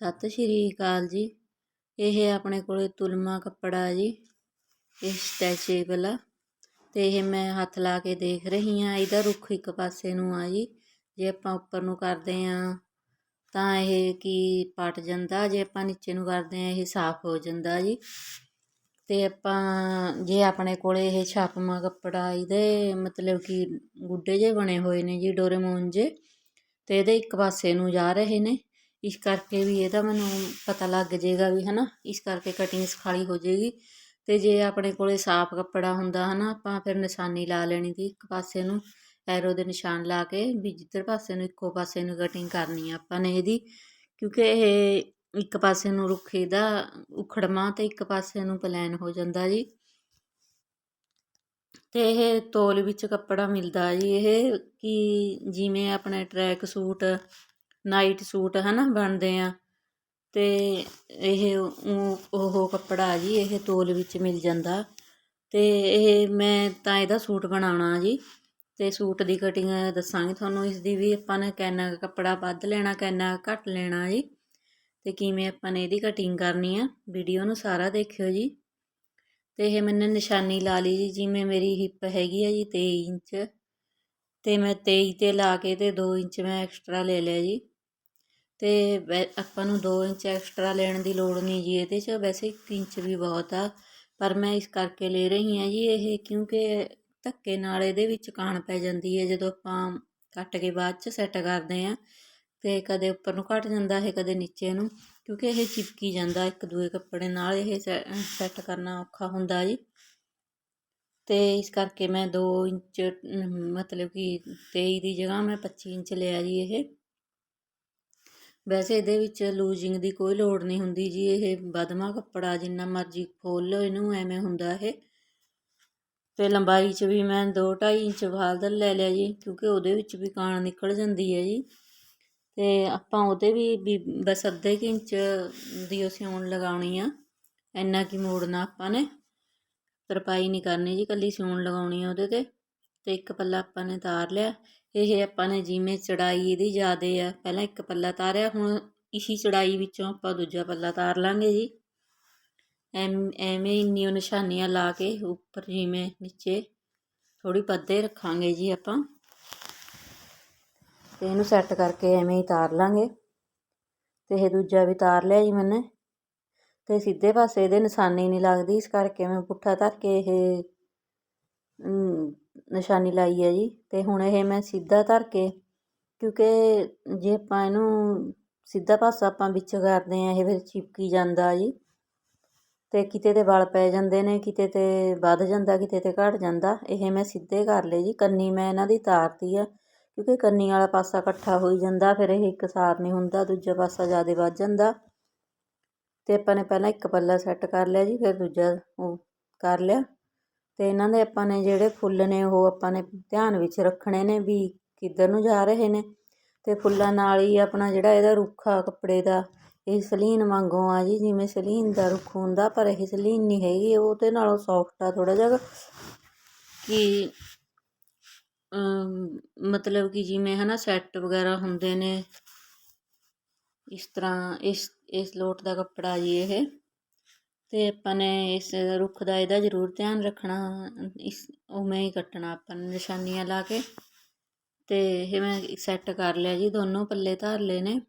ਸਤਿ ਸ਼੍ਰੀ ਅਕਾਲ ਜੀ। ਇਹ ਆਪਣੇ ਕੋਲੇ ਤੁਲਮਾ ਕੱਪੜਾ ਜੀ, ਇਹ ਸਟੈਚੇਬਲ ਆ ਤੇ ਇਹ ਮੈਂ ਹੱਥ ਲਾ ਕੇ ਦੇਖ ਰਹੀ ਹਾਂ, ਇਹਦਾ ਰੁੱਖ ਇੱਕ ਪਾਸੇ ਨੂੰ ਆ ਜੀ। ਜੇ ਆਪਾਂ ਉੱਪਰ ਨੂੰ ਕਰਦੇ ਆ ਤਾਂ ਇਹ ਕੀ ਪਟ ਜਾਂਦਾ, ਜੇ ਆਪਾਂ ਨੀਚੇ ਨੂੰ ਕਰਦੇ ਆ ਇਹ ਸਾਫ਼ ਹੋ ਜਾਂਦਾ ਜੀ। ਤੇ ਆਪਾਂ ਜੇ ਆਪਣੇ ਕੋਲੇ ਇਹ ਛਾਪਮਾ ਕੱਪੜਾ, ਇਹਦੇ ਮਤਲਬ ਕਿ ਗੁੱਡੇ ਜੇ ਬਣੇ ਹੋਏ ਨੇ ਜੀ, ਡੋਰੇਮੋਨ ਜੇ, ਤੇ ਇਹਦੇ ਇੱਕ ਪਾਸੇ ਨੂੰ ਜਾ ਰਹੇ ਨੇ। ਇਸ ਕਰਕੇ ਵੀ ਇਹਦਾ ਮੈਨੂੰ ਪਤਾ ਲੱਗ ਜਾਏਗਾ ਵੀ ਹਨਾ, ਇਸ ਕਰਕੇ ਕਟਿੰਗ ਸਖਾਲੀ ਹੋ ਜਾਏਗੀ ਤੇ ਜੇ ਆਪਣੇ ਕੋਲੇ ਸਾਫ਼ ਕੱਪੜਾ ਹੁੰਦਾ ਹਨਾ, ਆਪਾਂ ਫਿਰ ਨਿਸ਼ਾਨੀ ਲਾ ਲੈਣੀ ਸੀ ਇੱਕ ਪਾਸੇ ਨੂੰ, ਐਰੋ ਦੇ ਨਿਸ਼ਾਨ ਲਾ ਕੇ ਵੀ ਜਿੱਧਰ ਪਾਸੇ ਨੂੰ ਇੱਕੋ ਪਾਸੇ ਨੂੰ ਕਟਿੰਗ ਕਰਨੀ ਆ ਆਪਾਂ ਨੇ ਇਹਦੀ। ਕਿਉਂਕਿ ਇਹ ਇੱਕ ਪਾਸੇ ਨੂੰ ਰੁੱਖੇ ਦਾ ਉਖੜਮਾ ਤੇ ਇੱਕ ਪਾਸੇ ਨੂੰ ਪਲਾਨ ਹੋ ਜਾਂਦਾ ਜੀ। ਤੇ ਇਹ ਤੋਲ ਵਿੱਚ ਕੱਪੜਾ ਮਿਲਦਾ ਜੀ, ਇਹ ਕਿ ਜਿਵੇਂ ਆਪਣੇ ਟਰੈਕ ਸੂਟ ਨਾਈਟ ਸੂਟ ਹੈ ਨਾ ਬਣਦੇ ਆ। ਅਤੇ ਇਹ ਉਹ ਕੱਪੜਾ ਜੀ, ਇਹ ਤੋਲ ਵਿੱਚ ਮਿਲ ਜਾਂਦਾ। ਅਤੇ ਇਹ ਮੈਂ ਤਾਂ ਇਹਦਾ ਸੂਟ ਬਣਾਉਣਾ ਜੀ। ਅਤੇ ਸੂਟ ਦੀ ਕਟਿੰਗ ਦੱਸਾਂਗੀ ਤੁਹਾਨੂੰ ਇਸ ਦੀ ਵੀ ਆਪਾਂ ਨੇ ਕਿੰਨਾ ਕੱਪੜਾ ਵੱਧ ਲੈਣਾ, ਕਿੰਨਾ ਘੱਟ ਲੈਣਾ ਜੀ। ਅਤੇ ਕਿਵੇਂ ਆਪਾਂ ਨੇ ਇਹਦੀ ਕਟਿੰਗ ਕਰਨੀ ਆ, ਵੀਡੀਓ ਨੂੰ ਸਾਰਾ ਦੇਖਿਓ ਜੀ। ਅਤੇ ਇਹ ਮੈਨੇ ਨਿਸ਼ਾਨੀ ਲਾ ਲਈ ਜੀ, ਜਿਵੇਂ ਮੇਰੀ ਹਿੱਪ ਹੈਗੀ ਆ ਜੀ 23 ਇੰਚ। ਅਤੇ ਮੈਂ 23 ਤੇ ਲਾ ਕੇ ਤੇ 2 ਇੰਚ ਮੈਂ ਐਕਸਟਰਾ ਲੈ ਲਿਆ ਜੀ। ਅਤੇ ਵੈ, ਆਪਾਂ ਨੂੰ ਦੋ ਇੰਚ ਐਕਸਟਰਾ ਲੈਣ ਦੀ ਲੋੜ ਨਹੀਂ ਜੀ, ਇਹਦੇ 'ਚ ਵੈਸੇ ਇੱਕ ਇੰਚ ਵੀ ਬਹੁਤ ਆ, ਪਰ ਮੈਂ ਇਸ ਕਰਕੇ ਲੈ ਰਹੀ ਹਾਂ ਜੀ ਇਹ, ਕਿਉਂਕਿ ਧੱਕੇ ਨਾਲ ਇਹਦੇ ਵਿੱਚ ਕਾਣ ਪੈ ਜਾਂਦੀ ਹੈ, ਜਦੋਂ ਆਪਾਂ ਕੱਟ ਕੇ ਬਾਅਦ 'ਚ ਸੈੱਟ ਕਰਦੇ ਹਾਂ, ਤੇ ਕਦੇ ਉੱਪਰ ਨੂੰ ਘਟ ਜਾਂਦਾ ਹੈ, ਕਦੇ ਨੀਚੇ ਨੂੰ, ਕਿਉਂਕਿ ਇਹ ਚਿਪਕੀ ਜਾਂਦਾ ਇੱਕ ਦੂਏ ਕੱਪੜੇ ਨਾਲ, ਇਹ ਸੈੱਟ ਕਰਨਾ ਔਖਾ ਹੁੰਦਾ ਜੀ। ਤੇ ਇਸ ਕਰਕੇ ਮੈਂ 2 ਇੰਚ, ਮਤਲਬ ਕਿ 23 ਦੀ ਜਗ੍ਹਾ ਮੈਂ 25 ਇੰਚ ਲਿਆ ਜੀ ਇਹ। ਵੈਸੇ ਇਹਦੇ ਵਿੱਚ ਲੂਜਿੰਗ ਦੀ ਕੋਈ ਲੋੜ ਨਹੀਂ ਹੁੰਦੀ ਜੀ, ਇਹ ਬਦਮਾ ਕੱਪੜਾ ਜਿੰਨਾ ਮਰਜ਼ੀ ਖੋਲ ਲਓ, ਇਹਨੂੰ ਐਵੇਂ ਹੁੰਦਾ ਇਹ। ਤੇ ਲੰਬਾਈ 'ਚ ਵੀ ਮੈਂ 2 2.5 ਇੰਚ ਫਾਲਦਰ ਲੈ ਲਿਆ ਜੀ, ਕਿਉਂਕਿ ਉਹਦੇ ਵਿੱਚ ਵੀ ਕਾਣ ਨਿਕਲ ਜਾਂਦੀ ਹੈ ਜੀ। ਤੇ ਆਪਾਂ ਉਹਦੇ ਵੀ ਬਸ ਅੱਧੇ ਕਿ ਇੰਚ ਦੀ ਸਿਉਣ ਲਗਾਉਣੀ ਆ, ਇੰਨਾ ਕੀ ਮੋੜਨਾ ਆਪਾਂ ਨੇ। ਤਰਪਾਈ ਨਹੀਂ ਕਰਨੀ ਜੀ ਕੱਲੀ ਸਿਉਣ ਲਗਾਉਣੀ ਆ ਉਹਦੇ ਤੇ ਤੇ ਇੱਕ ਪੱਲਾ ਆਪਾਂ ਨੇ ਤਾਰ ਲਿਆ। ਇਹ ਆਪਾਂ ਨੇ ਜਿਵੇਂ ਚੜਾਈ ਇਹਦੀ ਜ਼ਿਆਦੇ ਆ, ਪਹਿਲਾਂ ਇੱਕ ਪੱਲਾ ਤਾਰਿਆ, ਹੁਣ ਇਸੀ ਚੜਾਈ ਵਿੱਚੋਂ ਆਪਾਂ ਦੂਜਾ ਪੱਲਾ ਤਾਰ ਲਾਂਗੇ ਜੀ। ਐਵੇਂ ਇੰਨੀਆਂ ਨਿਸ਼ਾਨੀਆਂ ਲਾ ਕੇ ਉੱਪਰ ਜਿਵੇਂ ਨੀਚੇ ਥੋੜੀ ਪੱਦੇ ਰੱਖਾਂਗੇ ਜੀ ਆਪਾਂ। ਤੇ ਇਹਨੂੰ ਸੈੱਟ ਕਰਕੇ ਐਵੇਂ ਹੀ ਤਾਰ ਲਾਂਗੇ। ਤੇ ਇਹ ਦੂਜਾ ਵੀ ਤਾਰ ਲਿਆ ਜੀ ਮੈਨੇ। ਤੇ ਸਿੱਧੇ ਪਾਸੇ ਇਹਦੇ ਨਿਸ਼ਾਨੀ ਨਹੀਂ ਲੱਗਦੀ, ਇਸ ਕਰਕੇ ਮੈਂ ਪੁੱਠਾ ਧਰ ਕੇ ਇਹ ਨਿਸ਼ਾਨੀ ਲਾਈ ਹੈ ਜੀ। ਅਤੇ ਹੁਣ ਇਹ ਮੈਂ ਸਿੱਧਾ ਧਰ ਕੇ, ਕਿਉਂਕਿ ਜੇ ਆਪਾਂ ਇਹਨੂੰ ਸਿੱਧਾ ਪਾਸਾ ਆਪਾਂ ਵਿੱਚ ਕਰਦੇ ਹਾਂ, ਇਹ ਫਿਰ ਚਿਪਕੀ ਜਾਂਦਾ ਜੀ। ਅਤੇ ਕਿਤੇ ਤੇ ਵਲ ਪੈ ਜਾਂਦੇ ਨੇ, ਕਿਤੇ ਤੇ ਵੱਧ ਜਾਂਦਾ, ਕਿਤੇ ਤੇ ਘੱਟ ਜਾਂਦਾ। ਇਹ ਮੈਂ ਸਿੱਧੇ ਕਰ ਲਏ ਜੀ। ਕੰਨੀ ਮੈਂ ਇਹਨਾਂ ਦੀ ਤਾਰਤੀ ਆ, ਕਿਉਂਕਿ ਕੰਨੀ ਵਾਲਾ ਪਾਸਾ ਇਕੱਠਾ ਹੋਈ ਜਾਂਦਾ, ਫਿਰ ਇਹ ਇੱਕ ਸਾਰ ਨਹੀਂ ਹੁੰਦਾ, ਦੂਜਾ ਪਾਸਾ ਜ਼ਿਆਦਾ ਵੱਧ ਜਾਂਦਾ। ਅਤੇ ਆਪਾਂ ਨੇ ਪਹਿਲਾਂ ਇੱਕ ਪੱਲਾ ਸੈੱਟ ਕਰ ਲਿਆ ਜੀ, ਫਿਰ ਦੂਜਾ ਉਹ ਕਰ ਲਿਆ। ਅਤੇ ਇਹਨਾਂ ਦੇ ਆਪਾਂ ਨੇ ਜਿਹੜੇ ਫੁੱਲ ਨੇ ਉਹ ਆਪਾਂ ਨੇ ਧਿਆਨ ਵਿੱਚ ਰੱਖਣੇ ਨੇ ਵੀ ਕਿੱਧਰ ਨੂੰ ਜਾ ਰਹੇ ਨੇ। ਅਤੇ ਫੁੱਲਾਂ ਨਾਲ ਹੀ ਆਪਣਾ ਜਿਹੜਾ ਇਹਦਾ ਰੁੱਖ ਆ, ਕੱਪੜੇ ਦਾ, ਇਹ ਸਲੀਨ ਵਾਂਗੂ ਆ ਜੀ, ਜਿਵੇਂ ਸਲੀਨ ਦਾ ਰੁੱਖ ਹੁੰਦਾ, ਪਰ ਇਹ ਸਲੀਨ ਨਹੀਂ ਹੈਗੀ ਉਹਦੇ ਨਾਲੋਂ ਸੌਫਟ ਆ ਥੋੜ੍ਹਾ ਜਿਹਾ। ਕਿ ਮਤਲਬ ਕਿ ਜਿਵੇਂ ਹੈ ਨਾ ਸੈੱਟ ਵਗੈਰਾ ਹੁੰਦੇ ਨੇ। ਇਸ ਤਰ੍ਹਾਂ ਇਸ ਇਸ ਲੋਟ ਦਾ ਕੱਪੜਾ ਜੀ ਇਹ। ਅਤੇ ਆਪਾਂ ਨੇ ਇਸ ਰੁੱਖ ਦਾ ਇਹਦਾ ਜ਼ਰੂਰ ਧਿਆਨ ਰੱਖਣਾ, ਇਸ ਉਵੇਂ ਹੀ ਕੱਟਣਾ ਆਪਾਂ ਨੇ ਨਿਸ਼ਾਨੀਆਂ ਲਾ ਕੇ। ਅਤੇ ਇਹ ਮੈਂ ਸੈੱਟ ਕਰ ਲਿਆ ਜੀ, ਦੋਨੋਂ ਪੱਲੇ ਧਾਰ ਲਏ ਨੇ।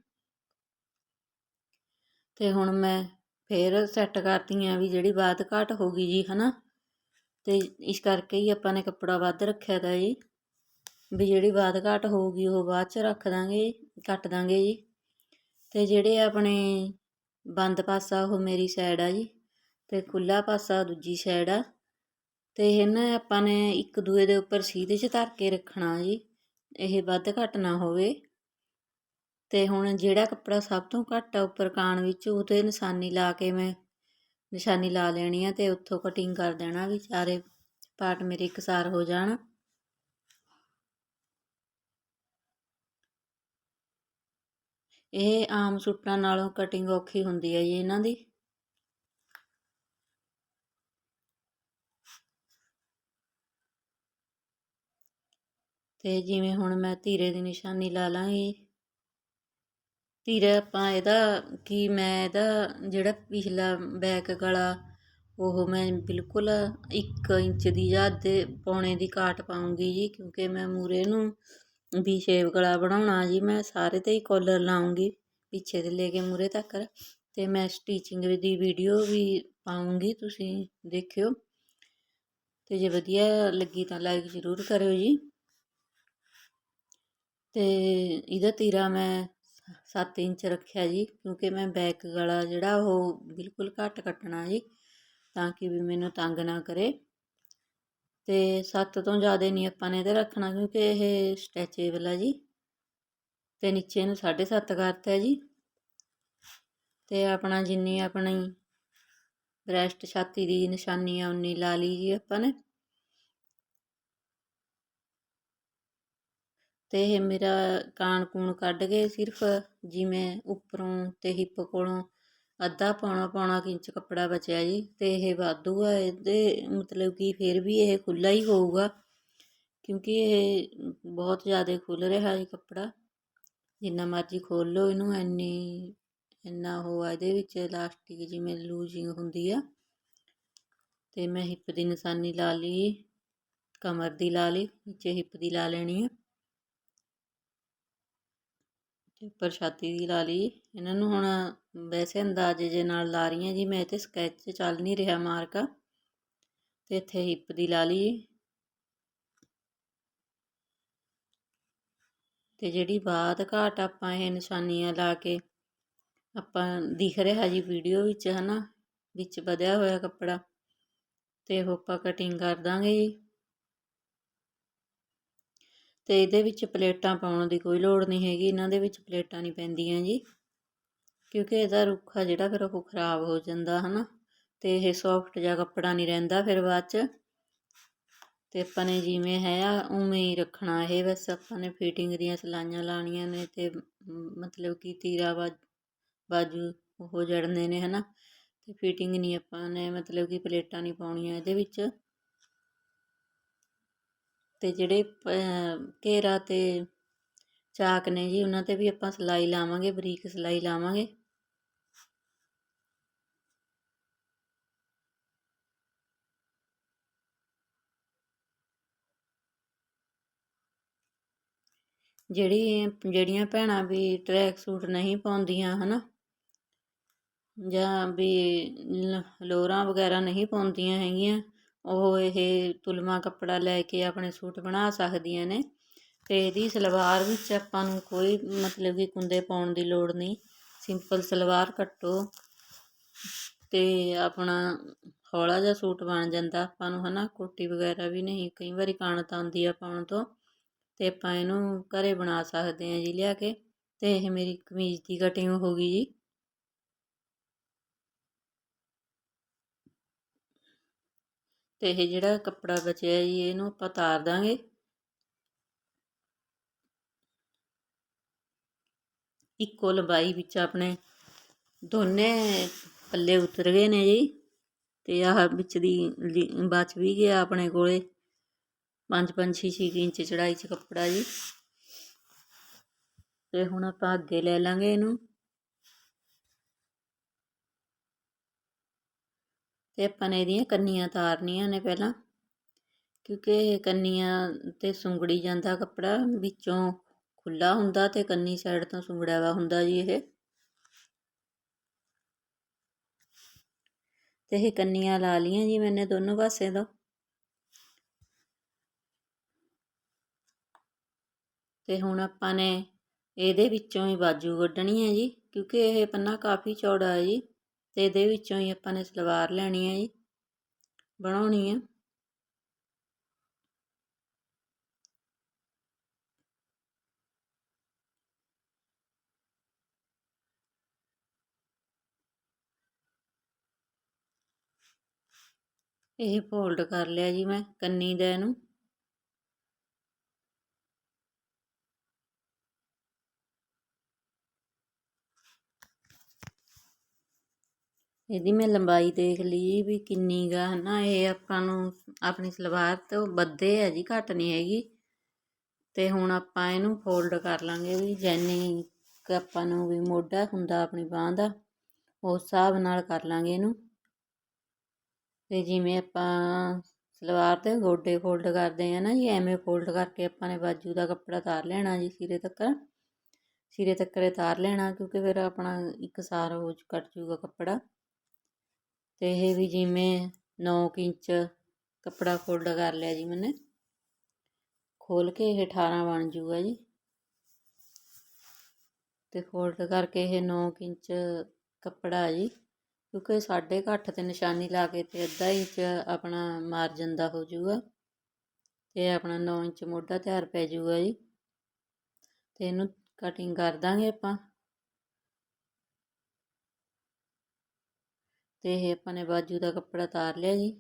ਅਤੇ ਹੁਣ ਮੈਂ ਫੇਰ ਸੈੱਟ ਕਰਤੀ ਵੀ ਜਿਹੜੀ ਬਾਤ ਘਾਟ ਹੋ ਗਈ ਜੀ, ਹਨਾ। ਤੇ ਇਸ ਕਰਕੇ ਹੀ ਆਪਾਂ ਨੇ ਕੱਪੜਾ ਵੱਧ ਰੱਖਿਆ ਦਾ ਜੀ। ਵੀ ਜਿਹੜੀ ਬਾਤ ਘਾਟ ਹੋਊਗੀ, ਉਹ ਬਾਅਦ ਚ ਰੱਖ ਦਾਂਗੇ, ਕੱਟ ਦਾਂਗੇ ਜੀ। ਤੇ ਜਿਹੜੇ ਆਪਣੇ ਬੰਦ ਪਾਸਾ ਉਹ ਮੇਰੀ ਸਾਈਡ ਆ ਜੀ। ਅਤੇ ਖੁੱਲ੍ਹਾ ਪਾਸਾ ਦੂਜੀ ਸਾਈਡ ਆ। ਅਤੇ ਇਹ ਨਾ ਆਪਾਂ ਨੇ ਇੱਕ ਦੂਏ ਦੇ ਉੱਪਰ ਸੀਧ 'ਚ ਧਰ ਕੇ ਰੱਖਣਾ ਜੀ, ਇਹ ਵੱਧ ਘੱਟ ਨਾ ਹੋਵੇ। ਤੇ ਹੁਣ ਜਿਹੜਾ ਕੱਪੜਾ ਸਭ ਤੋਂ ਘੱਟ ਆ ਉੱਪਰ ਕਾਣ ਵਿੱਚ ਉਹਤੇ ਨਿਸ਼ਾਨੀ ਲਾ ਕੇ ਮੈਂ ਨਿਸ਼ਾਨੀ ਲਾ ਲੈਣੀ ਆ ਤੇ ਉੱਥੋਂ ਕਟਿੰਗ ਕਰ ਦੇਣਾ ਵੀ ਸਾਰੇ ਪਾਰਟ ਮੇਰੇ ਇਕਸਾਰ ਹੋ ਜਾਣ। ਇਹ ਆਮ ਸੂਟਾਂ ਨਾਲੋਂ ਕਟਿੰਗ ਔਖੀ ਹੁੰਦੀ ਹੈ ਜੀ ਇਹਨਾਂ ਦੀ। ਅਤੇ ਜਿਵੇਂ ਹੁਣ ਮੈਂ ਧੀਰੇ ਦੀ ਨਿਸ਼ਾਨੀ ਲਾ ਲਵਾਂਗੀ ਤੀਰਾ ਆਪਾਂ ਇਹਦਾ ਕਿ ਮੈਂ ਇਹਦਾ ਜਿਹੜਾ ਪਿਛਲਾ ਬੈਕ ਗਲਾ, ਉਹ ਮੈਂ ਬਿਲਕੁਲ 1 ਇੰਚ ਦੀ ਜਾਂ ਅੱਧੇ ਪੌਣੇ ਦੀ ਕਾਟ ਪਾਉਂਗੀ ਜੀ, ਕਿਉਂਕਿ ਮੈਂ ਮੂਰੇ ਨੂੰ ਵੀ ਸ਼ੇਪ ਗਲਾ ਬਣਾਉਣਾ ਜੀ, ਮੈਂ ਸਾਰੇ ਤੇ ਹੀ ਕਾਲਰ ਲਾਉਂਗੀ ਪਿੱਛੇ 'ਤੇ ਲੈ ਕੇ ਮੂਰੇ ਤੱਕ। ਤੇ ਮੈਂ ਸਟੀਚਿੰਗ ਦੀ ਵੀਡੀਓ ਵੀ ਪਾਉਂਗੀ ਤੁਸੀਂ ਦੇਖਿਓ। ਤੇ ਜੇ ਵਧੀਆ ਲੱਗੀ ਤਾਂ ਲਾਈਕ ਜ਼ਰੂਰ ਕਰਿਓ ਜੀ। ਅਤੇ ਇਹਦਾ ਤੀਰਾ ਮੈਂ ਸੱਤ ਇੰਚ ਰੱਖਿਆ ਜੀ, ਕਿਉਂਕਿ ਮੈਂ ਬੈਕ ਗਲਾ ਜਿਹੜਾ ਉਹ ਬਿਲਕੁਲ ਘੱਟ ਕੱਟਣਾ ਜੀ, ਤਾਂ ਕਿ ਵੀ ਮੈਨੂੰ ਤੰਗ ਨਾ ਕਰੇ। ਅਤੇ ਸੱਤ ਤੋਂ ਜ਼ਿਆਦਾ ਨਹੀਂ ਆਪਾਂ ਨੇ ਇਹਦੇ ਰੱਖਣਾ, ਕਿਉਂਕਿ ਇਹ ਸਟੈਚੇਬਲ ਆ ਜੀ। ਅਤੇ ਨੀਚੇ ਨੂੰ 7.5 ਕਰਤਾ ਜੀ। ਅਤੇ ਆਪਣਾ ਜਿੰਨੀ ਆਪਣੀ ਬ੍ਰੈਸਟ ਛਾਤੀ ਦੀ ਨਿਸ਼ਾਨੀ ਆ, ਉਨੀ ਲਾ ਲਈ ਜੀ ਆਪਾਂ ਨੇ। ਅਤੇ ਇਹ ਮੇਰਾ ਕਾਣ ਕੂਣ ਕੱਢ ਕੇ ਸਿਰਫ ਜਿਵੇਂ ਉੱਪਰੋਂ ਅਤੇ ਹਿੱਪ ਕੋਲੋਂ ਅੱਧਾ ਪੌਣਾ ਪੌਣਾ ਇੰਚ ਕੱਪੜਾ ਬਚਿਆ ਜੀ ਅਤੇ ਇਹ ਵਾਧੂ ਆ, ਇਹਦੇ ਮਤਲਬ ਕਿ ਫਿਰ ਵੀ ਇਹ ਖੁੱਲ੍ਹਾ ਹੀ ਹੋਊਗਾ, ਕਿਉਂਕਿ ਇਹ ਬਹੁਤ ਜ਼ਿਆਦਾ ਖੁੱਲ੍ਹ ਰਿਹਾ ਜੀ ਕੱਪੜਾ। ਜਿੰਨਾ ਮਰਜ਼ੀ ਖੋਲ ਲਓ ਇਹਨੂੰ, ਇੰਨੀ, ਇੰਨਾ ਉਹ ਆ ਇਹਦੇ ਵਿੱਚ ਇਲਾਸਟਿਕ ਜਿਵੇਂ ਲੂਜਿੰਗ ਹੁੰਦੀ ਆ। ਅਤੇ ਮੈਂ ਹਿੱਪ ਦੀ ਨਿਸ਼ਾਨੀ ਲਾ ਲਈ, ਕਮਰ ਦੀ ਲਾ ਲਈ, ਨੀਚੇ ਹਿੱਪ ਦੀ ਲਾ ਲੈਣੀ ਆ। ਤੇ ਛਾਤੀ ਦੀ ਲਾ ਲਈ। ਇਹਨਾਂ ਨੂੰ ਹੁਣ ਵੈਸੇ ਅੰਦਾਜ਼ੇ ਜੇ ਨਾਲ ਲਾ ਰਹੀ ਹਾਂ ਜੀ, ਮੈਂ ਤੇ ਸਕੈਚ ਚੱਲ ਨਹੀਂ ਰਿਹਾ ਮਾਰਕ। ਤੇ ਇੱਥੇ ਹਿੱਪ ਦੀ ਲਾ ਲਈ। ਤੇ ਜਿਹੜੀ ਬਾਤ ਘਾਟ ਆਪਾਂ ਇਹ ਨਿਸ਼ਾਨੀਆਂ ਲਾ ਕੇ ਆਪਾਂ ਦਿਖ ਰਿਹਾ ਜੀ ਵੀਡੀਓ ਵਿੱਚ ਹਨਾ, ਵਿੱਚ ਵਧਿਆ ਹੋਇਆ ਕੱਪੜਾ, ਤੇ ਉਹ ਆਪਾਂ ਕਟਿੰਗ ਕਰ ਦਾਂਗੇ ਜੀ। ਤੇ ਇਹਦੇ ਵਿੱਚ ਪਲੇਟਾਂ ਪਾਉਣ ਦੀ ਕੋਈ ਲੋੜ ਨਹੀਂ ਹੈਗੀ, ਇਹਨਾਂ ਦੇ ਵਿੱਚ ਪਲੇਟਾਂ ਨਹੀਂ ਪੈਂਦੀਆਂ ਜੀ। ਕਿਉਂਕਿ ਇਹਦਾ ਰੁੱਖਾ ਜਿਹੜਾ, ਫਿਰ ਉਹ ਖਰਾਬ ਹੋ ਜਾਂਦਾ, ਹਨਾ। ਤੇ ਇਹ ਸੌਫਟ ਜਿਹਾ ਕੱਪੜਾ ਨਹੀਂ ਰਹਿੰਦਾ ਫਿਰ ਬਾਅਦ ਚ। ਤੇ ਆਪਾਂ ਨੇ ਜਿਵੇਂ ਹੈ ਆ, ਉਵੇਂ ਹੀ ਰੱਖਣਾ ਇਹ ਬਸ। ਆਪਾਂ ਨੇ ਫਿਟਿੰਗ ਦੀਆਂ ਸਲਾਈਆਂ ਲਾਣੀਆਂ ਨੇ ਤੇ ਮਤਲਬ ਕਿ ਤੀਰਾ ਬਾਜੂ ਉਹ ਜੜਨੇ ਨੇ, ਹਨਾ। ਤੇ ਫਿਟਿੰਗ ਨਹੀਂ ਆਪਾਂ ਨੇ ਮਤਲਬ ਕਿ ਪਲੇਟਾਂ ਨਹੀਂ ਪਾਉਣੀਆਂ ਇਹਦੇ ਵਿੱਚ। ਅਤੇ ਜਿਹੜੇ ਘੇਰਾ ਅਤੇ ਚਾਕ ਨੇ ਜੀ, ਉਹਨਾਂ ਤੇ ਵੀ ਆਪਾਂ ਸਿਲਾਈ ਲਾਵਾਂਗੇ, ਬਰੀਕ ਸਿਲਾਈ ਲਾਵਾਂਗੇ। ਜਿਹੜੀ, ਜਿਹੜੀਆਂ ਭੈਣਾਂ ਵੀ ਟਰੈਕ ਸੂਟ ਨਹੀਂ ਪਾਉਂਦੀਆਂ, ਹਨਾ? ਜਾਂ ਵੀ ਲੋਰਾਂ ਵਗੈਰਾ ਨਹੀਂ ਪਾਉਂਦੀਆਂ ਹੈਗੀਆਂ। ਉਹ ਇਹ ਤੁਲਮਾ ਕੱਪੜਾ ਲੈ ਕੇ ਆਪਣੇ ਸੂਟ ਬਣਾ ਸਕਦੀਆਂ ਨੇ। ਅਤੇ ਇਹਦੀ ਸਲਵਾਰ ਵਿੱਚ ਆਪਾਂ ਨੂੰ ਕੋਈ ਮਤਲਬ ਕਿ ਕੁੰਦੇ ਪਾਉਣ ਦੀ ਲੋੜ ਨਹੀਂ। ਸਿੰਪਲ ਸਲਵਾਰ ਕੱਟੋ। ਅਤੇ ਆਪਣਾ ਹੌਲਾ ਜਿਹਾ ਸੂਟ ਬਣ ਜਾਂਦਾ ਆਪਾਂ ਨੂੰ, ਹਨਾ? ਕੋਟੀ ਵਗੈਰਾ ਵੀ ਨਹੀਂ, ਕਈ ਵਾਰੀ ਕਾਣਤ ਆਉਂਦੀ ਆ ਪਾਉਣ ਤੋਂ। ਅਤੇ ਆਪਾਂ ਇਹਨੂੰ ਘਰੇ ਬਣਾ ਸਕਦੇ ਹਾਂ ਜੀ ਲਿਆ ਕੇ। ਅਤੇ ਇਹ ਮੇਰੀ ਕਮੀਜ਼ ਦੀ ਕਟਿੰਗ ਹੋ ਗਈ ਜੀ। ਤੇ ਇਹ ਜਿਹੜਾ ਕੱਪੜਾ ਬਚਿਆ ਜੀ, ਇਹਨੂੰ ਆਪਾਂ ਤਾਰ ਦਾਂਗੇ। ਇੱਕੋ ਲੰਬਾਈ ਵਿੱਚ ਆਪਣੇ ਦੋਨੇ ਪੱਲੇ ਉਤਰ ਗਏ ਨੇ ਜੀ, ਤੇ ਆਹ ਵਿੱਚ ਦੀ ਬਚ ਵੀ ਗਿਆ ਆਪਣੇ ਕੋਲੇ 5 5 6 6 ਇੰਚ ਚੜਾਈ 'ਚ ਕੱਪੜਾ ਜੀ। ਤੇ ਹੁਣ ਆਪਾਂ ਅੱਗੇ ਲੈ ਲਾਂਗੇ ਇਹਨੂੰ। ਅਤੇ ਆਪਾਂ ਨੇ ਇਹਦੀਆਂ ਕੰਨੀਆਂ ਤਾਰਨੀਆਂ ਨੇ ਪਹਿਲਾਂ, ਕਿਉਂਕਿ ਕੰਨੀਆਂ ਤੇ ਸੁੰਗੜੀ ਜਾਂਦਾ ਕੱਪੜਾ ਵਿੱਚੋਂ ਖੁੱਲਾ ਹੁੰਦਾ ਅਤੇ ਕੰਨੀ ਸਾਈਡ ਤੋਂ ਸੁੰਗੜਿਆ ਵਾ ਹੁੰਦਾ ਜੀ ਇਹ। ਤੇ ਇਹ ਕੰਨੀਆਂ ਲਾ ਲੀਆਂ ਜੀ ਮੈਨੇ ਦੋਨੋਂ ਪਾਸੇ ਤੋਂ। ਤੇ ਹੁਣ ਆਪਾਂ ਨੇ ਇਹਦੇ ਵਿੱਚੋਂ ਹੀ ਬਾਜੂ ਕੱਢਣੀ ਹੈ ਜੀ, ਕਿਉਂਕਿ ਇਹ ਪੰਨਾ ਕਾਫੀ ਚੌੜਾ ਹੈ ਜੀ। ਅਤੇ ਇਹਦੇ ਵਿੱਚੋਂ ਹੀ ਆਪਾਂ ਨੇ ਸਲਵਾਰ ਲੈਣੀ ਹੈ ਜੀ, ਬਣਾਉਣੀ ਹੈ। ਇਹ ਫੋਲਡ ਕਰ ਲਿਆ ਜੀ ਮੈਂ ਕੰਨੀ ਦਾ ਇਹਨੂੰ। ਇਹਦੀ ਮੈਂ ਲੰਬਾਈ ਦੇਖ ਲਈ ਵੀ ਕਿੰਨੀ ਗਾ ਹਨਾ, ਇਹ ਆਪਾਂ ਨੂੰ ਆਪਣੀ ਸਲਵਾਰ ਤੋਂ ਵੱਧੇ ਹੈ ਜੀ, ਘੱਟ ਨਹੀਂ ਹੈਗੀ। ਤੇ ਹੁਣ ਆਪਾਂ ਇਹਨੂੰ ਫੋਲਡ ਕਰ ਲਾਂਗੇ ਵੀ ਜੈਨੀ ਆਪਾਂ ਨੂੰ ਵੀ ਮੋਢਾ ਹੁੰਦਾ ਆਪਣੀ ਬਾਂਹ ਦਾ, ਉਸ ਹਿਸਾਬ ਨਾਲ ਕਰ ਲਾਂਗੇ ਇਹਨੂੰ। ਤੇ ਜਿਵੇਂ ਆਪਾਂ ਸਲਵਾਰ ਦੇ ਗੋਡੇ ਫੋਲਡ ਕਰਦੇ ਆ ਨਾ ਜੀ, ਐਵੇਂ ਫੋਲਡ ਕਰਕੇ ਆਪਾਂ ਨੇ ਬਾਜੂ ਦਾ ਕੱਪੜਾ ਤਾਰ ਲੈਣਾ ਜੀ, ਸਿਰੇ ਤੱਕ। ਸਿਰੇ ਤੱਕ ਤਾਰ ਲੈਣਾ, ਕਿਉਂਕਿ ਫਿਰ ਆਪਣਾ ਇੱਕ ਸਾਰ ਹੋ ਕੱਟ ਜੂਗਾ ਕੱਪੜਾ। ਅਤੇ ਇਹ ਵੀ ਜਿਵੇਂ ਨੌ ਕੁ ਇੰਚ ਕੱਪੜਾ ਫੋਲਡ ਕਰ ਲਿਆ ਜੀ ਮੈਨੇ। ਖੋਲ ਕੇ ਇਹ 18 ਬਣ ਜੂਗਾ ਜੀ। ਤੇ ਫੋਲਡ ਕਰਕੇ ਇਹ 9 ਇੰਚ ਕੱਪੜਾ ਜੀ, ਕਿਉਂਕਿ ਸਾਡੇ ਘੱਟ ਤੇ ਨਿਸ਼ਾਨੀ ਲਾ ਕੇ ਤੇ ਅੱਧਾ ਇੰਚ ਆਪਣਾ ਮਾਰਜਨ ਦਾ ਹੋ ਜੂਗਾ। ਤੇ ਆਪਣਾ 9 ਇੰਚ ਮੋਢਾ ਤਿਆਰ ਪੈ ਜੂਗਾ ਜੀ। ਤੇ ਇਹਨੂੰ ਕਟਿੰਗ ਕਰ ਦਾਂਗੇ ਆਪਾਂ। ਤੇ ਇਹ ਆਪਾਂ ਨੇ ਬਾਜੂ ਦਾ ਕੱਪੜਾ ਤਾਰ ਲਿਆ ਜੀ।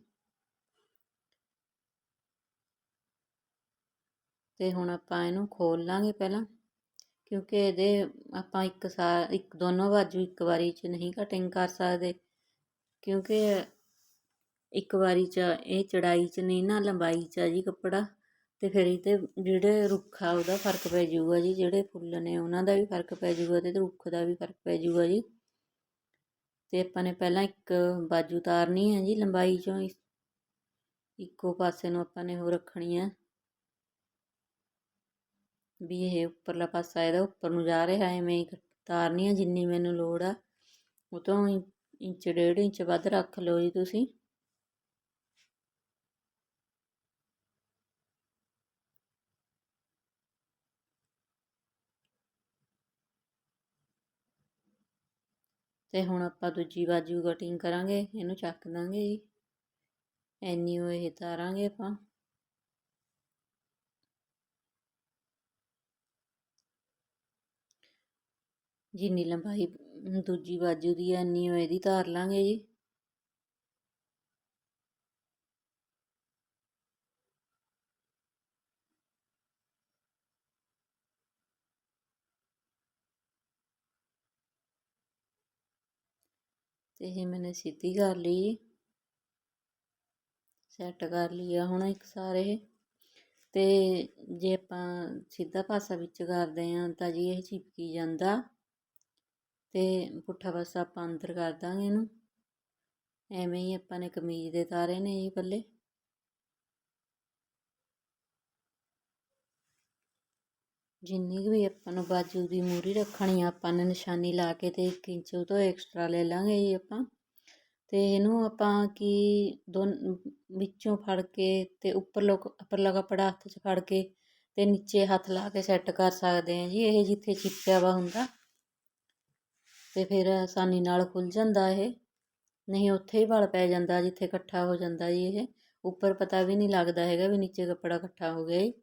ਤੇ ਹੁਣ ਆਪਾਂ ਇਹਨੂੰ ਖੋਲ ਲਾਂਗੇ ਪਹਿਲਾਂ, ਕਿਉਂਕਿ ਇਹਦੇ ਆਪਾਂ ਇੱਕ ਸਾਰ ਇੱਕ ਦੋਨੋਂ ਬਾਜੂ ਇੱਕ ਵਾਰੀ 'ਚ ਨਹੀਂ ਕਟਿੰਗ ਕਰ ਸਕਦੇ, ਕਿਉਂਕਿ ਇੱਕ ਵਾਰੀ 'ਚ ਇਹ ਚੜਾਈ 'ਚ ਨਹੀਂ ਨਾ, ਲੰਬਾਈ 'ਚ ਆ ਜੀ ਕੱਪੜਾ, ਤੇ ਫਿਰ ਇਹ ਤੇ ਜਿਹੜੇ ਰੁੱਖ ਆ ਉਹਦਾ ਫ਼ਰਕ ਪੈ ਜਾਊਗਾ ਜੀ, ਜਿਹੜੇ ਫੁੱਲ ਨੇ ਉਹਨਾਂ ਦਾ ਵੀ ਫ਼ਰਕ ਪੈ ਜਾਊਗਾ ਤੇ ਰੁੱਖ ਦਾ ਵੀ ਫ਼ਰਕ ਪੈ ਜਾਊਗਾ ਜੀ। ਅਤੇ ਆਪਾਂ ਨੇ ਪਹਿਲਾਂ ਇੱਕ ਬਾਜੂ ਤਾਰਨੀ ਹੈ ਜੀ ਲੰਬਾਈ 'ਚੋਂ ਇੱਕੋ ਪਾਸੇ ਨੂੰ ਆਪਾਂ ਨੇ ਉਹ ਰੱਖਣੀ ਹੈ। ਵੀ ਇਹ ਉੱਪਰਲਾ ਪਾਸਾ ਇਹਦਾ ਉੱਪਰ ਨੂੰ ਜਾ ਰਿਹਾ, ਐਵੇਂ ਹੀ ਤਾਰਨੀ ਆ ਜਿੰਨੀ ਮੈਨੂੰ ਲੋੜ ਆ। ਉਹ ਤੋਂ ਇੰਚ, ਡੇਢ ਇੰਚ ਵੱਧ ਰੱਖ ਲਓ ਜੀ ਤੁਸੀਂ। ਤੇ ਹੁਣ ਆਪਾਂ ਦੂਜੀ ਬਾਜੂ ਕਟਿੰਗ ਕਰਾਂਗੇ, ਇਹਨੂੰ ਚੱਕ ਦਾਂਗੇ ਜੀ। ਐਨੀ ਉਹ ਇਹ ਤਾਰਾਂਗੇ ਆਪਾਂ। ਜਿੰਨੀ ਲੰਬਾਈ ਦੂਜੀ ਬਾਜੂ ਦੀ ਐ ਇੰਨੀ ਇਹਦੀ ਤਾਰ ਲਾਂਗੇ ਜੀ। ਤੇ ਇਹ ਮੈਨੇ ਸਿੱਧੀ ਕਰ ਲਈ। ਸੈੱਟ ਕਰ ਲਿਆ ਹੁਣ ਇੱਕ ਸਾਰੇ। ਤੇ ਜੇ ਆਪਾਂ ਸਿੱਧਾ ਪਾਸਾ ਵਿੱਚ ਕਰਦੇ ਆਂ ਤਾਂ ਜੀ ਇਹ ਚਿਪਕੀ ਜਾਂਦਾ। ਤੇ ਪੁੱਠਾ ਪਾਸਾ ਆਪਾਂ ਅੰਦਰ ਕਰ ਦਾਂਗੇ ਇਹਨੂੰ। ਐਵੇਂ ਹੀ ਆਪਾਂ ਨੇ ਕਮੀਜ਼ ਦੇ ਤਾਰੇ ਨੇ ਜੀ ਪੱਲੇ। ਜਿੰਨੀ ਵੀ ਆਪਾਂ ਨੂੰ ਬਾਜੂ ਦੀ ਮੂਰੀ ਰੱਖਣੀ ਆ, ਆਪਾਂ ਨੇ ਨਿਸ਼ਾਨੀ ਲਾ ਕੇ ਤੇ 1 ਇੰਚ ਉਹ ਤੋਂ ਐਕਸਟਰਾ ਲੈ ਲਾਂਗੇ ਜੀ ਆਪਾਂ। ਤੇ ਇਹਨੂੰ ਆਪਾਂ ਕੀ ਦੋ ਵਿੱਚੋਂ ਫੜ ਕੇ ਤੇ ਉੱਪਰ ਲੋਕ ਉੱਪਰਲਾ ਕੱਪੜਾ ਹੱਥ 'ਚ ਫੜ ਕੇ ਤੇ ਨੀਚੇ ਹੱਥ ਲਾ ਕੇ ਸੈੱਟ ਕਰ ਸਕਦੇ ਆ ਜੀ। ਇਹ ਜਿੱਥੇ ਚਿਪਕਿਆ ਵਾ ਹੁੰਦਾ। ਤੇ ਫਿਰ ਆਸਾਨੀ ਨਾਲ ਖੁੱਲ ਜਾਂਦਾ ਇਹ। ਨਹੀਂ, ਉੱਥੇ ਹੀ ਵਲ ਪੈ ਜਾਂਦਾ ਜਿੱਥੇ ਇਕੱਠਾ ਹੋ ਜਾਂਦਾ ਜੀ ਇਹ। ਉੱਪਰ ਪਤਾ ਵੀ ਨਹੀਂ ਲੱਗਦਾ ਹੈਗਾ ਵੀ ਨੀਚੇ ਕੱਪੜਾ ਇਕੱਠਾ ਹੋ ਗਿਆ ਜੀ।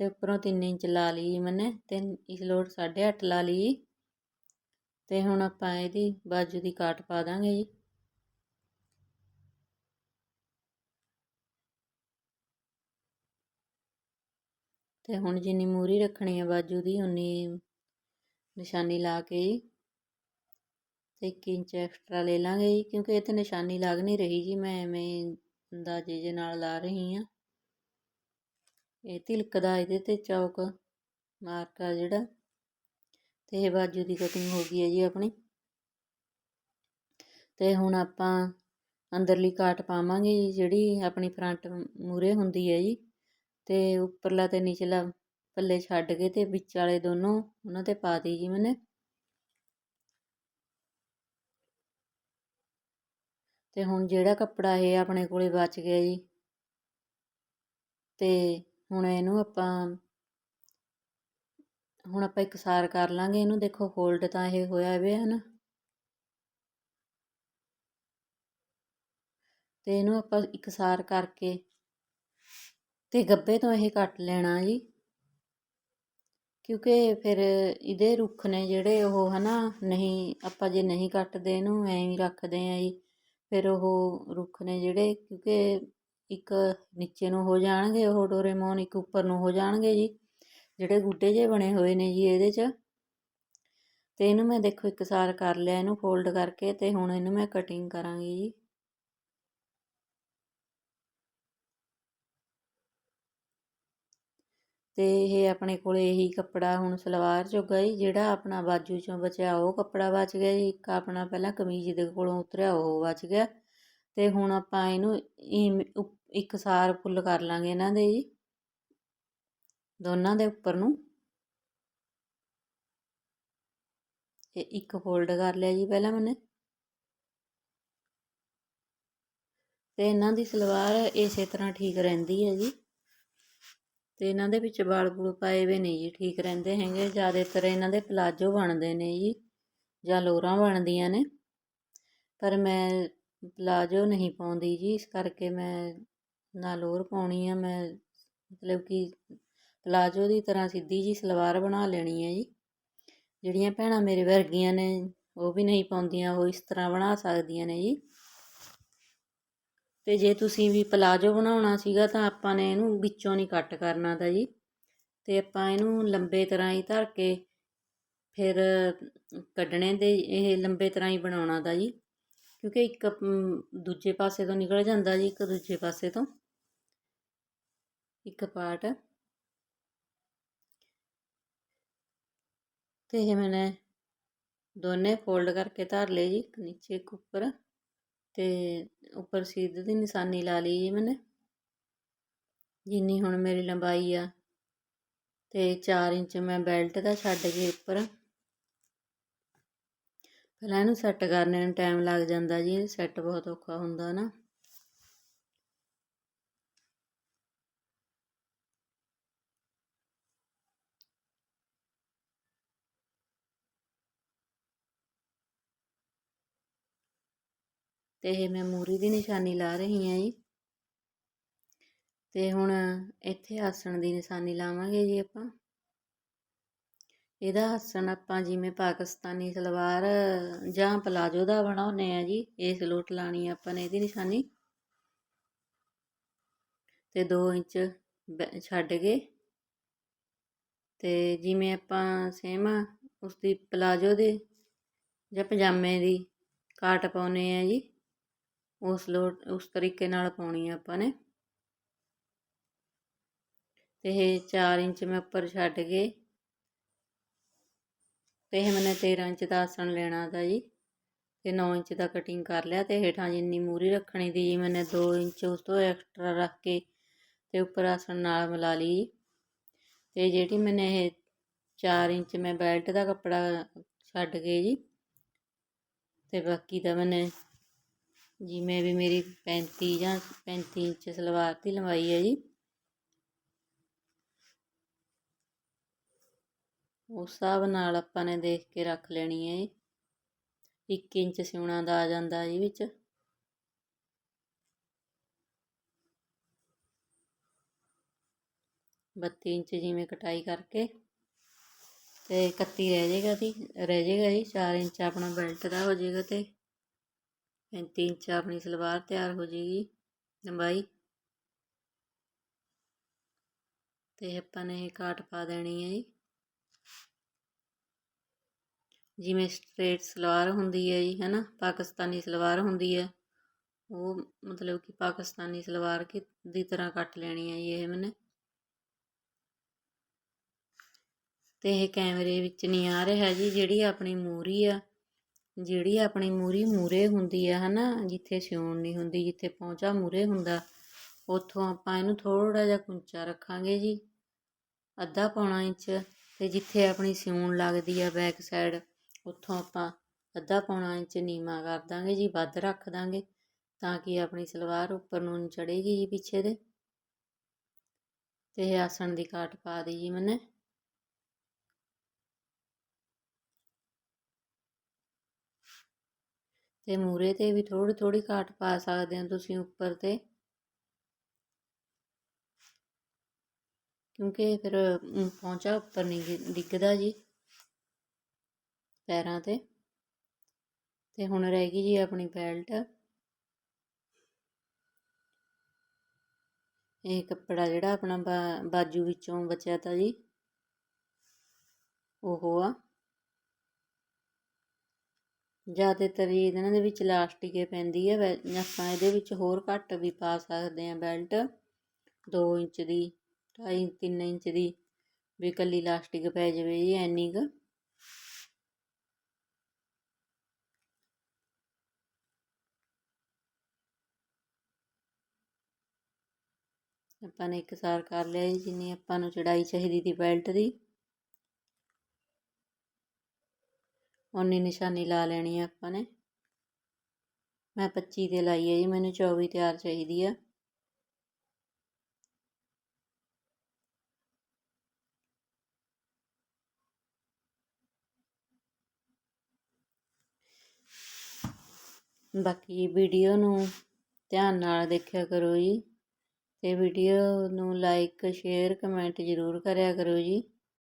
ਤੇ ਉੱਪਰੋਂ 3 ਇੰਚ ਲਾ ਲਈ ਮੈਨੇ ਤੇ ਇਸ ਲੋੜ 8.5 ਲਾ ਲਈ ਤੇ ਹੁਣ ਆਪਾਂ ਇਹਦੀ ਬਾਜੂ ਦੀ ਕਾਟ ਪਾ ਦਾਂਗੇ ਜੀ। ਤੇ ਹੁਣ ਜਿੰਨੀ ਮੂਰੀ ਰੱਖਣੀ ਹੈ ਬਾਜੂ ਦੀ, ਉਨੀ ਨਿਸ਼ਾਨੀ ਲਾ ਕੇ ਜੀ। ਤੇ 1 ਇੰਚ ਐਕਸਟਰਾ ਲੈ ਲਾਂਗੇ ਜੀ, ਕਿਉਂਕਿ ਇਹ ਤੇ ਨਿਸ਼ਾਨੀ ਲੱਗ ਨਹੀਂ ਰਹੀ ਜੀ, ਮੈਂ ਐਵੇਂ ਅੰਦਾਜ਼ੇ ਜੇ ਨਾਲ ਲਾ ਰਹੀ ਹਾਂ। ਇਹ ਤਿਲਕਦਾ ਇਹਦੇ ਤੇ ਚੌਕ ਮਾਰਕਾ ਜਿਹੜਾ, ਤੇ ਇਹ ਬਾਜੂ ਦੀ ਕਟਿੰਗ ਹੋ ਗਈ ਹੈ ਜੀ ਆਪਣੀ। ਤੇ ਹੁਣ ਆਪਾਂ ਅੰਦਰਲੀ ਕਾਟ ਪਾਵਾਂਗੇ ਜੀ, ਜਿਹੜੀ ਆਪਣੀ ਫਰੰਟ ਮੂਰੇ ਹੁੰਦੀ ਹੈ ਜੀ। ਤੇ ਉੱਪਰਲਾ ਤੇ ਨਿਚਲਾ ਪੱਲੇ ਛੱਡ ਕੇ ਤੇ ਵਿੱਚ ਵਾਲੇ ਦੋਨੋਂ ਉਹਨਾਂ ਤੇ ਪਾ ਦੀ ਜੀ ਮੈਨੇ। ਤੇ ਹੁਣ ਜਿਹੜਾ ਕੱਪੜਾ ਇਹ ਆਪਣੇ ਕੋਲੇ ਬਚ ਗਿਆ ਜੀ, ਤੇ ਹੁਣ ਇਹਨੂੰ ਆਪਾਂ ਹੁਣ ਆਪਾਂ ਇਕਸਾਰ ਕਰ ਲਾਂਗੇ ਇਹਨੂੰ। ਦੇਖੋ ਫੋਲਡ ਤਾਂ ਇਹ ਹੋਇਆ ਹੋਇਆ ਹੈ ਨਾ ਤੇ ਇਹਨੂੰ ਆਪਾਂ ਇਕਸਾਰ ਕਰਕੇ ਤੇ ਗੱਬੇ ਤੋਂ ਇਹ ਕੱਟ ਲੈਣਾ ਜੀ। ਕਿਉਂਕਿ ਫਿਰ ਇਹਦੇ ਰੁੱਖ ਨੇ ਜਿਹੜੇ ਉਹ ਹਨਾ, ਨਹੀਂ, ਆਪਾਂ ਜੇ ਨਹੀਂ ਕੱਟਦੇ ਇਹਨੂੰ, ਐਂ ਹੀ ਰੱਖਦੇ ਆਂ ਜੀ। ਫਿਰ ਉਹ ਰੁੱਖ ਨੇ ਜਿਹੜੇ, ਕਿਉਂਕਿ ਇੱਕ ਨੀਚੇ ਨੂੰ ਹੋ ਜਾਣਗੇ, ਉਹ ਡੋਰੇਮੋਨ ਇੱਕ ਉੱਪਰ ਨੂੰ ਹੋ ਜਾਣਗੇ ਜੀ। ਜਿਹੜੇ ਗੁੱਡੇ ਜੇ ਬਣੇ ਹੋਏ ਨੇ ਜੀ ਇਹਦੇ 'ਚ। ਤੇ ਇਹਨੂੰ ਮੈਂ ਦੇਖੋ ਇੱਕ ਸਾਰ ਕਰ ਲਿਆ, ਇਹਨੂੰ ਫੋਲਡ ਕਰਕੇ ਤੇ ਹੁਣ ਇਹਨੂੰ ਮੈਂ ਕਟਿੰਗ ਕਰਾਂਗੀ ਜੀ। ਤੇ ਇਹ ਆਪਣੇ ਕੋਲ ਇਹੀ ਕੱਪੜਾ ਹੁਣ ਸਲਵਾਰ ਜੋਗਾ ਜੀ, ਜਿਹੜਾ ਆਪਣਾ ਬਾਜੂ ਚੋਂ ਬਚਿਆ, ਉਹ ਕੱਪੜਾ ਬਚ ਗਿਆ ਜੀ। ਇੱਕ ਆਪਣਾ ਪਹਿਲਾਂ ਕਮੀਜ਼ ਦੇ ਕੋਲੋਂ ਉਤਰਿਆ, ਉਹ ਬਚ ਗਿਆ। ਤੇ ਹੁਣ ਆਪਾਂ ਇਹਨੂੰ ਇੱਕ ਸਾਰ ਫੁੱਲ ਕਰ ਲਾਂਗੇ ਇਹਨਾਂ ਦੇ ਜੀ, ਦੋਨਾਂ ਦੇ ਉੱਪਰ ਨੂੰ। ਤੇ ਇੱਕ ਫੋਲਡ ਕਰ ਲਿਆ ਜੀ ਪਹਿਲਾਂ ਮੈਨੇ। ਤੇ ਇਹਨਾਂ ਦੀ ਸਲਵਾਰ ਇਸੇ ਤਰ੍ਹਾਂ ਠੀਕ ਰਹਿੰਦੀ ਹੈ ਜੀ। ਤੇ ਇਹਨਾਂ ਦੇ ਵਿੱਚ ਵਾਲ ਵੂਲ ਪਾਏ ਵੇ ਨਹੀਂ ਜੀ, ਠੀਕ ਰਹਿੰਦੇ ਹੈਗੇ। ਜ਼ਿਆਦਾਤਰ ਇਹਨਾਂ ਦੇ ਪਲਾਜੋ ਬਣਦੇ ਨੇ ਜੀ, ਜਾਂ ਲੋਰਾਂ ਬਣਦੀਆਂ ਨੇ। ਪਰ ਮੈਂ ਪਲਾਜੋ ਨਹੀਂ ਪਾਉਂਦੀ ਜੀ, ਇਸ ਕਰਕੇ ਮੈਂ ਨਾਲ ਹੋਰ ਪਾਉਣੀ ਆ, ਮੈਂ ਮਤਲਬ ਕਿ ਪਲਾਜੋ ਦੀ ਤਰ੍ਹਾਂ ਸਿੱਧੀ ਜਿਹੀ ਸਲਵਾਰ ਬਣਾ ਲੈਣੀ ਹੈ ਜੀ। ਜਿਹੜੀਆਂ ਭੈਣਾਂ ਮੇਰੇ ਵਰਗੀਆਂ ਨੇ, ਉਹ ਵੀ ਨਹੀਂ ਪਾਉਂਦੀਆਂ, ਉਹ ਇਸ ਤਰ੍ਹਾਂ ਬਣਾ ਸਕਦੀਆਂ ਨੇ ਜੀ। ਤੇ ਜੇ ਤੁਸੀਂ ਵੀ ਪਲਾਜੋ ਬਣਾਉਣਾ ਸੀਗਾ, ਤਾਂ ਆਪਾਂ ਨੇ ਇਹਨੂੰ ਵਿੱਚੋਂ ਨਹੀਂ ਕੱਟ ਕਰਨਾ ਤਾਂ ਜੀ। ਤੇ ਆਪਾਂ ਇਹਨੂੰ ਲੰਬੇ ਤਰ੍ਹਾਂ ਹੀ ਧਰ ਕੇ ਫਿਰ ਕੱਢਣੇ ਦੇ ਇਹ ਲੰਬੇ ਤਰ੍ਹਾਂ ਹੀ ਬਣਾਉਣਾ ਦਾ ਜੀ। ਕਿਉਂਕਿ ਇੱਕ ਦੂਜੇ ਪਾਸੇ ਤੋਂ ਨਿਕਲ ਜਾਂਦਾ ਜੀ, ਇੱਕ ਦੂਜੇ ਪਾਸੇ ਤੋਂ। ਇੱਕ ਪਾਰਟ। ਤੇ ਇਹ ਮੈਨੇ ਦੋਨੇ ਫੋਲਡ ਕਰਕੇ ਧਰ ਲਏ ਜੀ, ਇੱਕ ਨੀਚੇ, ਇੱਕ ਉੱਪਰ। ਤੇ ਉੱਪਰ ਸਿੱਧ ਦੀ ਨਿਸ਼ਾਨੀ ਲਾ ਲਈ ਜੀ ਮੈਨੇ। ਜਿੰਨੀ ਹੁਣ ਮੇਰੀ ਲੰਬਾਈ ਆ, ਤੇ 4 ਇੰਚ ਮੈਂ ਬੈਲਟ ਦਾ ਛੱਡ ਕੇ ਉੱਪਰ। ਪਹਿਲਾਂ ਇਹਨੂੰ ਸੈੱਟ ਕਰਨੇ ਨੂੰ ਟਾਈਮ ਲੱਗ ਜਾਂਦਾ ਜੀ, ਸੈੱਟ ਬਹੁਤ ਔਖਾ ਹੁੰਦਾ ਨਾ। ਤੇ ਇਹ ਮੈਂ ਮੂਰੀ ਦੀ ਨਿਸ਼ਾਨੀ ਲਾ ਰਹੀ ਹਾਂ ਜੀ। ਤੇ ਹੁਣ ਇੱਥੇ ਆਸਣ ਦੀ ਨਿਸ਼ਾਨੀ ਲਾਵਾਂਗੇ ਜੀ ਆਪਾਂ। ਇਹਦਾ ਆਸਣ ਆਪਾਂ ਜਿਵੇਂ ਪਾਕਿਸਤਾਨੀ ਸਲਵਾਰ ਜਾਂ ਪਲਾਜੋ ਦਾ ਬਣਾਉਨੇ ਆ ਜੀ, ਇਹ ਸਲੋਟ ਲਾਣੀ ਆਪਾਂ ਨੇ ਇਹਦੀ ਨਿਸ਼ਾਨੀ। ਤੇ 2 ਇੰਚ ਬੈ- ਛੱਡ ਕੇ ਤੇ ਜਿਵੇਂ ਆਪਾਂ ਸੇਮ ਉਸ ਦੀ ਪਲਾਜੋ ਦੇ ਜਾਂ ਪਜਾਮੇ ਦੀ ਕਾਟ ਪਾਉਨੇ ਆ ਜੀ। ਉਸ ਲੋਟ ਉਸ ਤਰੀਕੇ ਨਾਲ ਪਾਉਣੀ ਆ ਆਪਾਂ ਨੇ। ਤੇ ਇਹ 4 ਇੰਚ ਮੈਂ ਉੱਪਰ ਛੱਡ ਕੇ ਤੇ ਇਹ ਮੈਨੇ 13 ਇੰਚ ਦਾ ਆਸਣ ਲੈਣਾ ਦਾ ਜੀ। ਤੇ 9 ਇੰਚ ਦਾ ਕਟਿੰਗ ਕਰ ਲਿਆ ਤੇ ਹੇਠਾਂ ਜਿੰਨੀ ਮੂਰੀ ਰੱਖਣੀ ਦੀ ਜੀ ਮੈਨੇ 2 ਇੰਚ ਉਸ ਤੋਂ ਐਕਸਟਰਾ ਰੱਖ ਕੇ ਤੇ ਉੱਪਰ ਆਸਣ ਨਾਲ ਮਿਲਾ ਲਈ ਤੇ ਜਿਹੜੀ ਮੈਨੇ ਇਹ 4 ਇੰਚ ਮੈਂ ਬੈਲਟ ਦਾ ਕੱਪੜਾ ਛੱਡ ਕੇ ਜੀ। ਤੇ ਬਾਕੀ ਦਾ ਮੈਨੇ ਜਿਵੇਂ ਵੀ ਮੇਰੀ 35 ਜਾਂ 35 ਇੰਚ ਸਲਵਾਰ ਦੀ ਲੰਬਾਈ ਹੈ ਜੀ। ਉਸ ਹਿਸਾਬ ਨਾਲ ਆਪਾਂ ਨੇ ਦੇਖ ਕੇ ਰੱਖ ਲੈਣੀ ਹੈ ਜੀ। 1 ਇੰਚ ਸਿਉਣਾ ਦਾ ਆ ਜਾਂਦਾ ਜੀ ਵਿੱਚ। ਬੱਤੀ ਇੰਚ ਜਿਵੇਂ ਕਟਾਈ ਕਰਕੇ ਤੇ 31 ਰਹਿ ਜਾਏਗਾ ਜੀ, ਰਹਿ ਜਾਏਗਾ ਜੀ 4 ਇੰਚ ਆਪਣਾ ਬੈਲਟ ਦਾ ਹੋ ਜਾਏਗਾ ਤੇ 35 ਇੰਚ ਆਪਣੀ ਸਲਵਾਰ ਤਿਆਰ ਹੋ ਜਾਏਗੀ ਲੰਬਾਈ ਤੇ ਆਪਾਂ ਨੇ ਇਹ ਕਾਟ ਪਾ ਦੇਣੀ ਹੈ ਜੀ। ਜਿਵੇਂ ਸਟ੍ਰੇਟ ਸਲਵਾਰ ਹੁੰਦੀ ਹੈ ਜੀ, ਹੈਨਾ? ਪਾਕਿਸਤਾਨੀ ਸਲਵਾਰ ਹੁੰਦੀ ਹੈ। ਉਹ ਮਤਲਬ ਕਿ ਪਾਕਿਸਤਾਨੀ ਸਲਵਾਰ ਕੀ ਦੀ ਤਰ੍ਹਾਂ ਕੱਟ ਲੈਣੀ ਹੈ ਜੀ ਇਹ ਮੈਨੇ। ਤੇ ਇਹ ਕੈਮਰੇ ਵਿੱਚ ਨਹੀਂ ਆ ਰਿਹਾ ਜੀ, ਜਿਹੜੀ ਆਪਣੀ ਮੂਰੀ ਆ। ਜਿਹੜੀ ਆਪਣੀ ਮੂਹਰੀ ਮੂਹਰੇ ਹੁੰਦੀ ਆ ਨਾ ਜਿੱਥੇ ਸਿਉਣ ਨਹੀਂ ਹੁੰਦੀ, ਜਿੱਥੇ ਪਹੁੰਚਾ ਮੂਹਰੇ ਹੁੰਦਾ, ਉੱਥੋਂ ਆਪਾਂ ਇਹਨੂੰ ਥੋੜ੍ਹਾ ਜਿਹਾ ਕੁੰਚਾ ਰੱਖਾਂਗੇ ਜੀ, ਅੱਧਾ ਪੌਣਾ ਇੰਚ ਅਤੇ ਜਿੱਥੇ ਆਪਣੀ ਸਿਉਣ ਲੱਗਦੀ ਆ ਬੈਕ ਸਾਈਡ ਉੱਥੋਂ ਆਪਾਂ ਅੱਧਾ ਪੌਣਾ ਇੰਚ ਨੀਵਾਂ ਕਰ ਦਾਂਗੇ ਜੀ, ਵੱਧ ਰੱਖ ਦਾਂਗੇ, ਤਾਂ ਕਿ ਆਪਣੀ ਸਲਵਾਰ ਉੱਪਰ ਨੂੰ ਚੜੇਗੀ ਜੀ ਪਿੱਛੇ ਦੇ, ਤੇ ਇਹ ਆਸਣ ਦੀ ਕਾਟ ਪਾ ਦੀ ਜੀ ਮੈਨੇ। ਤੇ ਮੂਰੇ ਤੇ ਵੀ ਥੋੜੀ ਥੋੜੀ ਘਾਟ ਪਾ ਸਕਦੇ ਹੋ ਤੁਸੀਂ ਉੱਪਰ ਤੇ। ਕਿਉਂਕਿ ਫਿਰ ਅਮ, ਪਹੁੰਚਾ ਉੱਪਰ ਨਹੀਂ ਡਿੱਗਦਾ ਜੀ ਪੈਰਾਂ ਤੇ। ਤੇ ਹੁਣ ਰਹਿ ਗਈ ਜੀ ਆਪਣੀ ਬੈਲਟ। ਇਹ ਕੱਪੜਾ ਜਿਹੜਾ ਆਪਣਾ ਬਾ- ਬਾਜੂ ਵਿੱਚੋਂ ਬਚਿਆ ਤਾ ਜੀ ਉਹ ਆ। ਜ਼ਿਆਦਾਤਰ ਜੀ ਇਹਨਾਂ ਦੇ ਵਿੱਚ ਲਾਸਟਿਕ ਪੈਂਦੀ ਹੈ, ਵੈ- ਆਪਾਂ ਇਹਦੇ ਵਿੱਚ ਹੋਰ ਘੱਟ ਵੀ ਪਾ ਸਕਦੇ ਹਾਂ ਬੈਲਟ 2 ਇੰਚ ਦੀ, ਢਾਈ 3 ਇੰਚ ਦੀ ਵੀ ਕੱਲੀ ਲਾਸਟਿਕ ਪੈ ਜਾਵੇ ਜੀ, ਐਨੀ ਕੁ। ਆਪਾਂ ਨੇ ਇੱਕ ਸਾਰ ਕਰ ਲਿਆ ਜੀ, ਜਿੰਨੀ ਆਪਾਂ ਨੂੰ ਚੜਾਈ ਚਾਹੀਦੀ ਦੀ ਬੈਲਟ ਦੀ। ਉਨੀ ਨਿਸ਼ਾਨੀ ਲਾ ਲੈਣੀ ਆ ਆਪਾਂ ਨੇ। ਮੈਂ 25 ਤੇ ਲਾਈ ਹੈ ਜੀ, ਮੈਨੂੰ 24 ਤਿਆਰ ਚਾਹੀਦੀ ਆ। ਬਾਕੀ ਵੀਡੀਓ ਨੂੰ ਧਿਆਨ ਨਾਲ ਦੇਖਿਆ ਕਰੋ ਜੀ। ਤੇ ਵੀਡੀਓ ਨੂੰ ਲਾਈਕ, ਸ਼ੇਅਰ, ਕਮੈਂਟ ਜ਼ਰੂਰ ਕਰਿਆ ਕਰੋ ਜੀ।